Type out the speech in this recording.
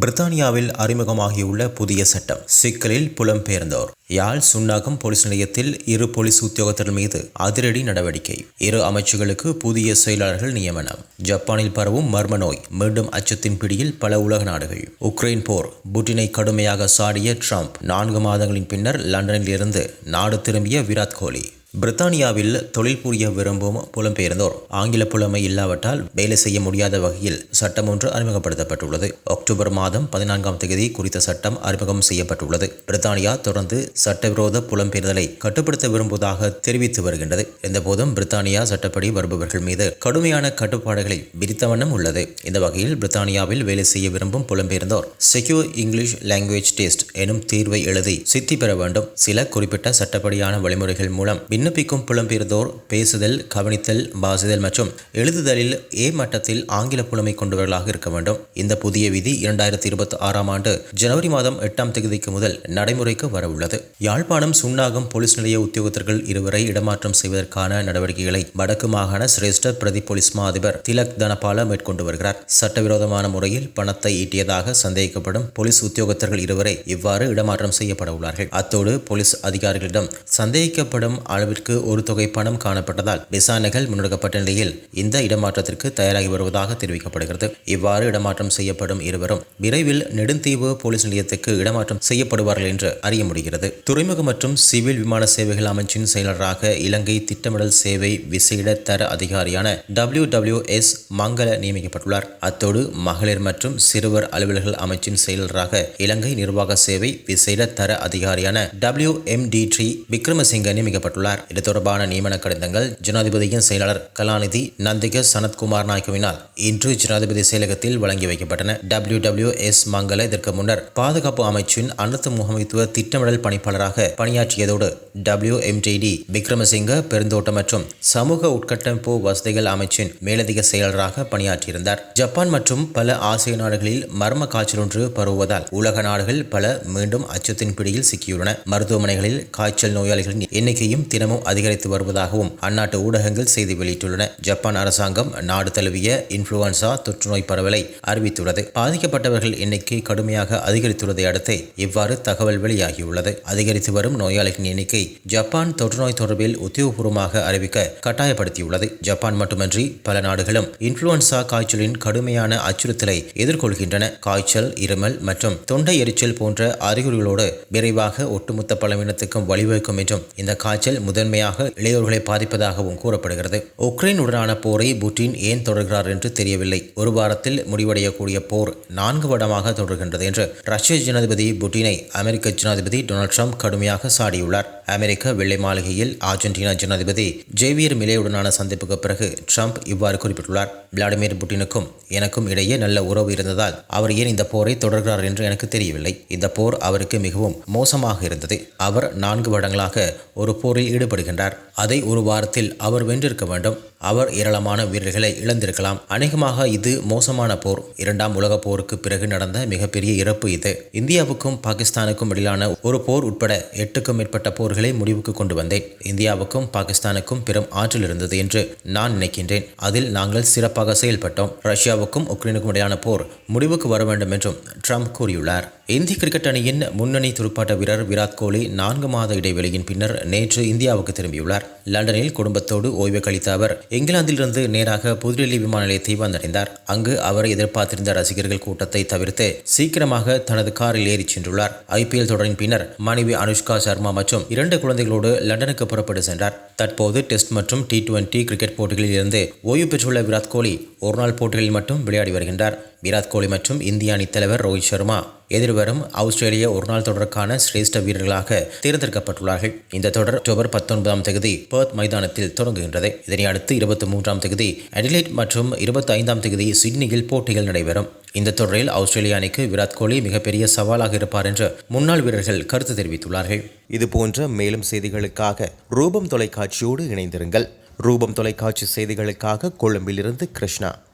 பிரித்தானியாவில் அறிமுகமாகியுள்ள புதிய சட்டம் சிக்கலில் புலம்பெயர்ந்தோர். யாழ் சுன்னாகம் போலீஸ் நிலையத்தில் இரு போலீஸ் உத்தியோகத்தர்கள் மீது அதிரடி நடவடிக்கை. இரு அமைச்சுகளுக்கு புதிய செயலாளர்கள் நியமனம். ஜப்பானில் பரவும் மர்ம நோய் மீண்டும் அச்சத்தின் பிடியில் பல உலக நாடுகள். உக்ரைன் போர் புட்டினை கடுமையாக சாடிய ட்ரம்ப் நான்கு மாதங்களின் பின்னர் லண்டனில் இருந்து நாடு திரும்பிய விராட் கோலி. பிரித்தானியாவில் தொழில் புரிய விரும்பும் புலம்பெயர்ந்தோர். ஆங்கில புலமை இல்லாவிட்டால் வேலை செய்ய முடியாத வகையில் சட்டம் ஒன்று அறிமுகப்படுத்தப்பட்டுள்ளது. அக்டோபர் மாதம் பதினான்காம் தேதி குறித்த சட்டம் அறிமுகம் செய்யப்பட்டுள்ளது. பிரித்தானியா தொடர்ந்து சட்டவிரோத புலம்பெயர்தலை கட்டுப்படுத்த விரும்புவதாக தெரிவித்து வருகின்றது. இருந்தபோதும் பிரித்தானியா சட்டப்படி வருபவர்கள் மீது கடுமையான கட்டுப்பாடுகளை விதித்த வண்ணம் உள்ளது. இந்த வகையில் பிரித்தானியாவில் வேலை செய்ய விரும்பும் புலம்பெயர்ந்தோர் செக்யூர் இங்கிலீஷ் லாங்குவேஜ் டெஸ்ட் எனும் தீர்வை எழுதி சித்தி பெற வேண்டும். சில குறிப்பிட்ட சட்டப்படியான வழிமுறைகள் மூலம் பின் விண்ணப்பிக்கும் புலம்பெயர்ந்தோர் பேசுதல் கவனித்தல் வாசிதல் மற்றும் எழுதுதலில் ஏ மட்டத்தில் ஆங்கில புலமை கொண்டவர்களாக இருக்க வேண்டும். இந்த புதிய விதி இரண்டாயிரத்தி இருபத்தி ஆறாம் ஆண்டு ஜனவரி மாதம் எட்டாம் தேதிக்கு முதல் நடைமுறைக்கு வரவுள்ளது. யாழ்ப்பாணம் சுண்ணாகம் போலீஸ் நிலைய உத்தியோகத்தர்கள் இருவரை இடமாற்றம் செய்வதற்கான நடவடிக்கைகளை வடக்கு மாகாண சிரேஷ்ட பிரதி போலீஸ் மா அதிபர் திலக் தனபால மேற்கொண்டு வருகிறார். சட்டவிரோதமான முறையில் பணத்தை ஈட்டியதாக சந்தேகிக்கப்படும் போலீஸ் உத்தியோகத்தர்கள் இருவரை இவ்வாறு இடமாற்றம் செய்யப்பட உள்ளார்கள் அத்தோடு போலீஸ் அதிகாரிகளிடம் சந்தேகிக்கப்படும் அளவிற்கு ஒரு தொகை பணம் காணப்பட்டதால் விசாரணைகள் முன்னெடுக்கப்பட்ட நிலையில் இந்த இடமாற்றத்திற்கு தயாராகி வருவதாக தெரிவிக்கப்படுகிறது. இவ்வாறு இடமாற்றம் செய்யப்படும் இருவரும் விரைவில் நெடுந்தீவு போலீஸ் நிலையத்துக்கு இடமாற்றம் செய்யப்படுவார்கள் என்று அறிய முடிகிறது. துறைமுக மற்றும் சிவில் விமான சேவைகள் அமைச்சின் செயலராக இலங்கை திட்டமிடல் சேவை விசேட தர அதிகாரியான டபிள்யூ டபிள்யூ எஸ் மங்கள நியமிக்கப்பட்டுள்ளார். அத்தோடு மகளிர் மற்றும் சிறுவர் அலுவலர்கள் அமைச்சின் செயலராக இலங்கை நிர்வாக சேவை விசேட தர அதிகாரியான டபிள்யூ எம் டி ட்ரீ விக்ரமசிங்க நியமிக்கப்பட்டுள்ளார். இது தொடர்பான நியமன கடிதங்கள் ஜனாதிபதியின் செயலாளர் கலாநிதி நந்திக சனத்குமார் நாயக்குவினால் இன்று ஜனாதிபதி செயலகத்தில் வழங்கி வைக்கப்பட்டன. டபிள்யூ டபிள்யூ எஸ் மங்கள இதற்கு முன்னர் பாதுகாப்பு அமைச்சின் அனைத்து முகமைத்துவ திட்டமிடல் பணிப்பாளராக பணியாற்றியதோடு டபிள்யூ எம்டிடி விக்ரமசிங்க பெருந்தோட்டம் மற்றும் சமூக உட்கட்டமைப்பு வசதிகள் அமைச்சின் மேலதிக செயலராக பணியாற்றியிருந்தார். ஜப்பான் மற்றும் பல ஆசிய நாடுகளில் மர்ம காய்ச்சல் ஒன்று பரவுவதால் உலக நாடுகள் பல மீண்டும் அச்சத்தின் பிடியில் சிக்கியுள்ளன. மருத்துவமனைகளில் காய்ச்சல் நோயாளிகளின் எண்ணிக்கையும் தினமும் அதிகரித்து வருவதாகவும் அந்நாட்டு ஊடகங்கள் செய்தி வெளியிட்டுள்ளன. ஜப்பான் அரசாங்கம் நாடு தழுவிய இன்ஃபுளுவன்சா தொற்றுநோய் பரவலை அறிவித்துள்ளது. பாதிக்கப்பட்டவர்கள் எண்ணிக்கை கடுமையாக அதிகரித்துள்ளதை அடுத்து இவ்வாறு தகவல் வெளியாகியுள்ளது. அதிகரித்து வரும் நோயாளிகளின் எண்ணிக்கை ஜப்பான் தொற்றுநோய் தொடர்பில் உத்தியோகபூர்வமாக அறிவிக்க கட்டாயப்படுத்தியுள்ளது. ஜப்பான் மட்டுமன்றி பல நாடுகளும் இன்ஃபுளுவன்சா காய்ச்சலின் கடுமையான அச்சுறுத்தலை எதிர்கொள்கின்றன. காய்ச்சல் இருமல் மற்றும் தொண்டை எரிச்சல் போன்ற அறிகுறிகளோடு விரைவாக ஒட்டுமொத்த பலவீனத்துக்கும் வழிவகுக்கும் என்றும் இந்த காய்ச்சல் முதன்மையாக இளையோர்களை பாதிப்பதாகவும் கூறப்படுகிறது. உக்ரைனுடனான போரை புட்டின் ஏன் தொடர்கிறார் என்று தெரியவில்லை. ஒரு வாரத்தில் முடிவடையக்கூடிய போர் நான்கு வடமாக தொடர்கின்றது என்று ரஷ்ய ஜனாதிபதி புட்டினை அமெரிக்க ஜனாதிபதி டொனால்ட் ட்ரம்ப் கடுமையாக சாடியுள்ளார். அமெரிக்க வெள்ளை மாளிகையில் அர்ஜென்டினா ஜனாதிபதி ஜேவியர் மிலேயுடனான சந்திப்புக்கு பிறகு ட்ரம்ப் இவ்வாறு குறிப்பிட்டுள்ளார். விளாடிமிர் புட்டினுக்கும் எனக்கும் இடையே நல்ல உறவு இருந்ததால் அவர் ஏன் இந்த போரை தொடர்கிறார் என்று எனக்கு தெரியவில்லை. இந்த போர் அவருக்கு மிகவும் மோசமாக இருந்தது. அவர் நான்கு வருடங்களாக ஒரு போரில் ஈடுபடுகின்றார் அதை ஒரு வாரத்தில் அவர் வென்றிருக்க வேண்டும். அவர் ஏராளமான வீரர்களை இழந்திருக்கலாம். அநேகமாக இது மோசமான போர். இரண்டாம் உலக போருக்கு பிறகு நடந்த மிகப்பெரிய இறப்பு இது. இந்தியாவுக்கும் பாகிஸ்தானுக்கும் இடையிலான ஒரு போர் உட்பட எட்டுக்கும் மேற்பட்ட போர்களை முடிவுக்கு கொண்டு வந்தேன். இந்தியாவுக்கும் பாகிஸ்தானுக்கும் பெரும் ஆற்றல் இருந்தது என்று நான் நினைக்கின்றேன். அதில் நாங்கள் சிறப்பாக செயல்பட்டோம். ரஷ்யாவுக்கும் உக்ரைனுக்கும் இடையிலான போர் முடிவுக்கு வர வேண்டும் என்றும் ட்ரம்ப் கூறியுள்ளார். இந்திய கிரிக்கெட் அணியின் முன்னணி துடுப்பாட்ட வீரர் விராட் கோலி நான்கு மாத இடைவெளியின் பின்னர் நேற்று இந்தியாவுக்கு திரும்பியுள்ளார். லண்டனில் குடும்பத்தோடு ஓய்வு கழித்த அவர் இங்கிலாந்திலிருந்து நேராக புதுடெல்லி விமான நிலையத்தை வந்தடைந்தார். அங்கு அவர் எதிர்பார்த்திருந்த ரசிகர்கள் கூட்டத்தை தவிர்த்து சீக்கிரமாக தனது காரில் ஏறிச் சென்றுள்ளார். ஐபிஎல் தொடரின் பின்னர் மனைவி அனுஷ்கா சர்மா மற்றும் இரண்டு குழந்தைகளோடு லண்டனுக்கு புறப்பட்டு சென்றார். தற்போது டெஸ்ட் மற்றும் டி டுவெண்டி கிரிக்கெட் போட்டிகளில் இருந்து ஓய்வு பெற்றுள்ள விராட் கோலி ஒருநாள் போட்டிகளில் மட்டும் விளையாடி வருகின்றார். விராட் கோலி மற்றும் இந்திய அணித் தலைவர் ரோஹித் சர்மா எதிர்வரும் ஆஸ்திரேலிய ஒருநாள் தொடருக்கான சிரேஷ்ட வீரர்களாக தேர்ந்தெடுக்கப்பட்டுள்ளார்கள். இந்த தொடர் அக்டோபர் பத்தொன்பதாம் தேதி பர்த் மைதானத்தில் தொடங்குகின்றது. இதனை அடுத்து இருபத்தி மூன்றாம் தேதி அடிலைட் மற்றும் இருபத்தி ஐந்தாம் தேதி சிட்னியில் போட்டிகள் நடைபெறும். இந்த தொடரில் ஆஸ்திரேலிய அணிக்கு விராட் கோலி மிகப்பெரிய சவாலாக இருப்பார் என்று முன்னாள் வீரர்கள் கருத்து தெரிவித்துள்ளார்கள். இதுபோன்ற மேலும் செய்திகளுக்காக ரூபம் தொலைக்காட்சியோடு இணைந்திருங்கள். ரூபம் தொலைக்காட்சி செய்திகளுக்காக கொழும்பிலிருந்து கிருஷ்ணா.